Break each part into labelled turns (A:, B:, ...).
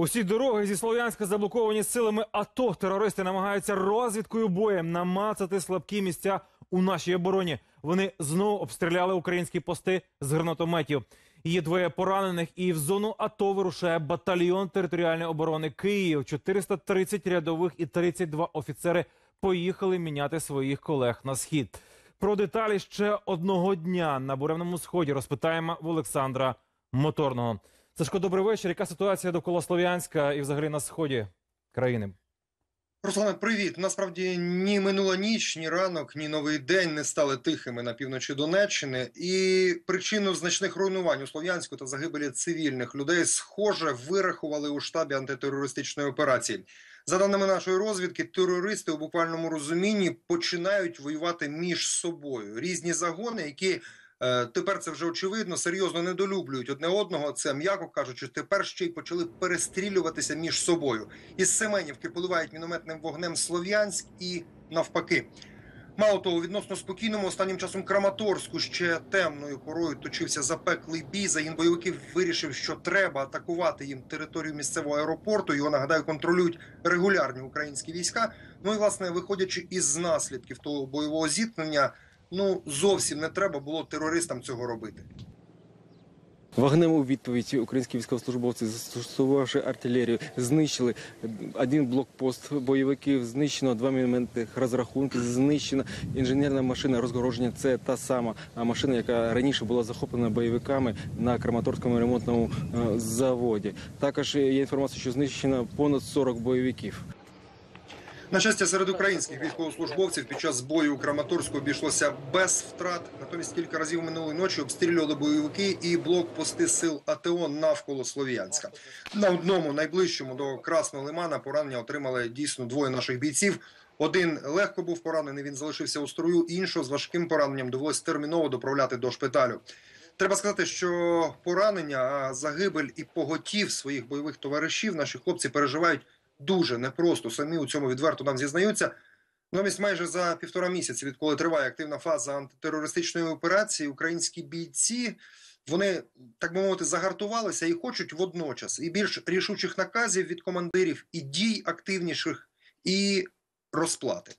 A: Усі дороги зі Слов'янська заблоковані силами АТО. Терористи намагаються розвідкою боєм намацати слабкі місця у нашій обороні. Вони знову обстріляли українські пости з гранатометів. Є двоє поранених, і в зону АТО вирушає батальйон територіальної оборони Київ. 430 рядових і 32 офіцери поїхали міняти своїх колег на схід. Про деталі ще одного дня на буремному сході розпитаємо в Олександра Моторного. Сашко, добрий вечір. Яка ситуація довкола Слов'янська і взагалі на сході країни?
B: Руслане, привіт. Насправді ні минула ніч, ні ранок, ні новий день не стали тихими на півночі Донеччини. І причину значних руйнувань у Слов'янську та загибелі цивільних людей, схоже, вирахували у штабі антитерористичної операції. За даними нашої розвідки, терористи у буквальному розумінні починають воювати між собою. Різні загони, які тепер це вже очевидно, серйозно недолюблюють одне одного. Це м'яко кажучи, тепер ще й почали перестрілюватися між собою. Із Семенівки поливають мінометним вогнем Слов'янськ і навпаки. Мало того, відносно спокійному останнім часом Краматорську ще темною порою точився запеклий бій. Загін бойовиків вирішив, що треба атакувати їм територію місцевого аеропорту. Його нагадаю, контролюють регулярні українські війська. Ну і власне, виходячи із наслідків того бойового зіткнення, ну зовсім не треба було терористам цього робити.
C: Вогнем у відповідь українські військовослужбовці, застосувавши артилерію, знищили один блокпост бойовиків, знищено два мінометних розрахунки, знищена інженерна машина розгороження. Це та сама машина, яка раніше була захоплена бойовиками на Краматорському ремонтному е, заводі. Також є інформація, що знищено понад 40 бойовиків.
B: На щастя, серед українських військовослужбовців під час бою у Краматорську обійшлося без втрат. Натомість кілька разів минулої ночі обстрілювали бойовики і блокпости сил АТО навколо Слов'янська. На одному найближчому до Красного Лимана поранення отримали дійсно двоє наших бійців. Один легко був поранений, він залишився у строю, іншого з важким пораненням довелось терміново доправляти до шпиталю. Треба сказати, що поранення, загибель і поготів своїх бойових товаришів наші хлопці переживають дуже непросто. Самі у цьому відверто нам зізнаються. Натомість майже за півтора місяці, відколи триває активна фаза антитерористичної операції, українські бійці вони так би мовити загартувалися і хочуть водночас і більш рішучих наказів від командирів, і дій активніших, і розплати.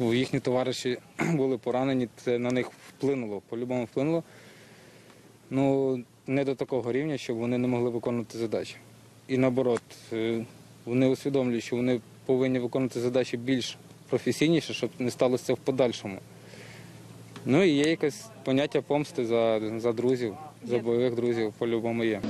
D: Їхні товариші були поранені, це на них вплинуло, по-любому вплинуло. Ну, не до такого рівня, щоб вони не могли виконувати задачі. І наоборот, е, вони усвідомлюють, що вони повинні виконувати задачі більш професійніше, щоб не сталося це в подальшому. Ну і є якесь поняття помсти за, за друзів, за бойових друзів, по-любому є.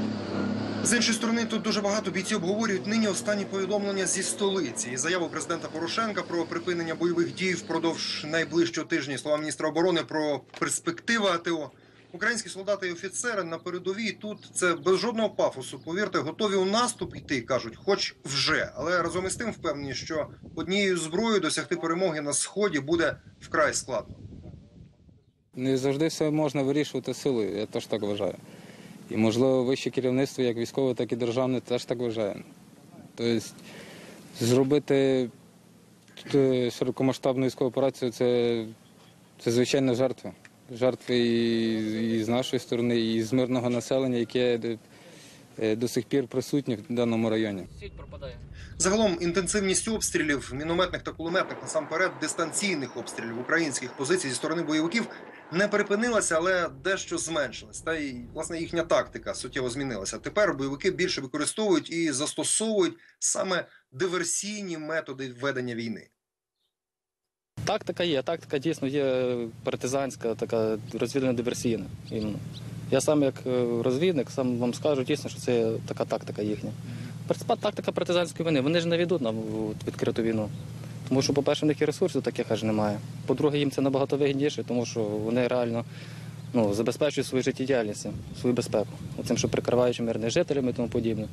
B: З іншої сторони, тут дуже багато бійців обговорюють нині останні повідомлення зі столиці і заяву президента Порошенка про припинення бойових дій впродовж найближчого тижня. Слова міністра оборони про перспективи АТО. Українські солдати і офіцери на передовій тут це без жодного пафосу. Повірте, готові у наступ йти, кажуть, хоч вже. Але разом із тим впевнені, що однією зброєю досягти перемоги на сході буде вкрай складно.
D: Не завжди все можна вирішувати силою, я теж так вважаю. І, можливо, вище керівництво, як військове, так і державне, теж так вважає. Тобто зробити е, широкомасштабну військову операцію це, це звичайна жертва. Жертви і, з нашої сторони, і з мирного населення, яке е, до сих пір присутнє в даному районі.
B: Загалом інтенсивність обстрілів мінометних та кулеметних насамперед дистанційних обстрілів українських позицій зі сторони бойовиків не припинилася, але дещо зменшилась. Та й власне їхня тактика суттєво змінилася. Тепер бойовики більше використовують і застосовують саме диверсійні методи ведення війни.
E: Тактика є, тактика дійсно є партизанська, така розвідувально диверсійна. Іменно. Я сам як е, розвідник, сам вам скажу дійсно, що це така тактика їхня. Тактика партизанської війни. Вони ж не ведуть нам відкриту війну. Тому що, по-перше, в них і ресурсів таких аж немає. По-друге, їм це набагато вигідніше, тому що вони реально ну, забезпечують свою життєдіяльність, свою безпеку. Оцим, що прикриваючи мирних жителями і тому подібне.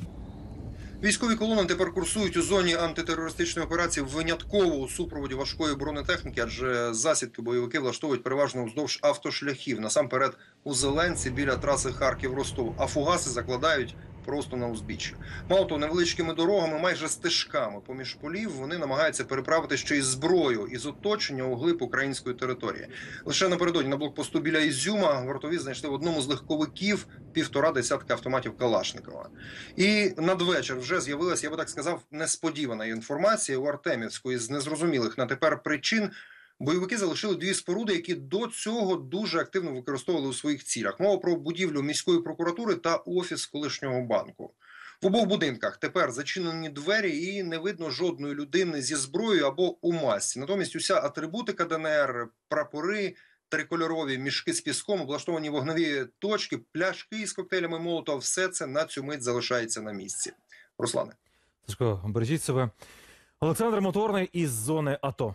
B: Військові колони тепер курсують у зоні антитерористичної операції винятково у супроводі важкої бронетехніки, адже засідки бойовики влаштовують переважно вздовж автошляхів. Насамперед у Зеленці біля траси Харків-Ростов, а фугаси закладають просто на узбіччя. Мало того, невеличкими дорогами, майже стежками поміж полів, вони намагаються переправити ще й зброю із оточення у глиб української території. Лише напередодні на блокпосту біля Ізюма вартові знайшли в одному з легковиків півтора десятка автоматів Калашникова. І надвечір вже з'явилася, я би так сказав, несподівана інформація у Артемівську із незрозумілих на тепер причин. Бойовики залишили дві споруди, які до цього дуже активно використовували у своїх цілях. Мова про будівлю міської прокуратури та офіс колишнього банку. В обох будинках тепер зачинені двері і не видно жодної людини зі зброєю або у масці. Натомість уся атрибутика ДНР, прапори, трикольорові мішки з піском, облаштовані вогневі точки, пляшки з коктейлями Молотова – все це на цю мить залишається на місці. Руслане.
A: Сашко, бережіть себе. Олександр Моторний із зони АТО.